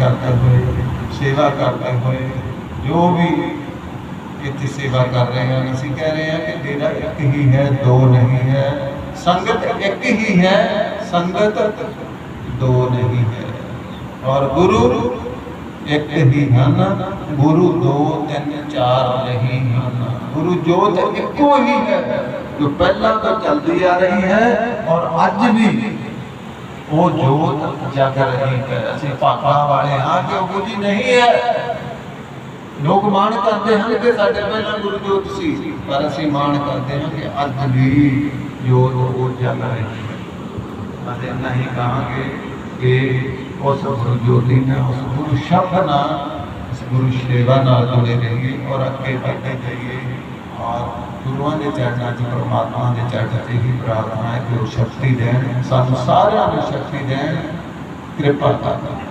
ਕਰਦੇ ਹੋਏ, ਸੇਵਾ ਕਰਦੇ ਹੋਏ, ਜੋ ਵੀ ਇੱਥੇ ਸੇਵਾ ਕਰ ਰਹੇ ਹਨ, ਅਸੀਂ ਕਹਿ ਰਹੇ ਹਾਂ ਕਿ ਡੇਰਾ ਇੱਕ ਹੀ ਹੈ, ਦੋ ਨਹੀਂ ਹੈ, ਸੰਗਤ ਇੱਕ ਹੀ ਹੈ, ਸੰਗਤ ਦੋ ਨਹੀਂ ਹੈ। ਔਰ ਗੁਰੂ ਇੱਕ ਹੀ ਹਨ, ਗੁਰੂ ਦੋ, ਤਿੰਨ, ਚਾਰ ਨਹੀਂ ਹਨ। ਗੁਰੂ ਜੋਤ ਇੱਕੋ ਹੀ ਹੈ, ਜੋ ਪਹਿਲਾਂ ਤੋਂ ਚੱਲਦੀ ਆ ਰਹੀ ਹੈ ਔਰ ਅੱਜ ਵੀ ਉਹ ਜੋਤ ਜਗ ਰਹੀ ਹੈ। ਅਸੀਂ ਭਾਗਾਂ ਵਾਲੇ ਹਾਂ ਕਿ ਉਹ ਜੀ ਨਹੀਂ ਹੈ। ਲੋਕ ਮਾਣ ਕਰਦੇ ਹਨ ਕਿ ਸਾਡੇ ਪਹਿਲਾਂ ਗੁਰੂ ਜੋਤ ਸੀ, ਪਰ ਅਸੀਂ ਮਾਣ ਕਰਦੇ ਹਾਂ ਕਿ ਅੱਜ ਵੀ ਜੋਤ ਉਹ ਜਗ ਰਹੀ ਹੈ ਅਤੇ ਨਹੀਂ ਕਹਾਂਗੇ ਕਿ ਉਸ ਗੁਰੂ ਜੋਤੀ ਨਾਲ, ਉਸ ਗੁਰੂ ਸ਼ਬਦ ਨਾਲ ਉਸ ਗੁਰੂ ਸੇਵਾ ਨਾਲ ਜੁੜੇ ਰਹੀਏ ਔਰ ਅੱਗੇ ਵਧਦੇ ਜਾਈਏ। ਔਰ ਗੁਰੂਆਂ ਦੇ ਚਰਨਾਂ 'ਚ ਪਰਮਾਤਮਾ ਦੇ ਚਰਨ 'ਤੇ ਹੀ ਪ੍ਰਾਰਥਨਾ ਹੈ ਕਿ ਉਹ ਸ਼ਕਤੀ ਦੇਣ, ਸਾਨੂੰ ਸਾਰਿਆਂ ਨੂੰ ਸ਼ਕਤੀ ਦੇਣ, ਕਿਰਪਾ ਕਰਨ।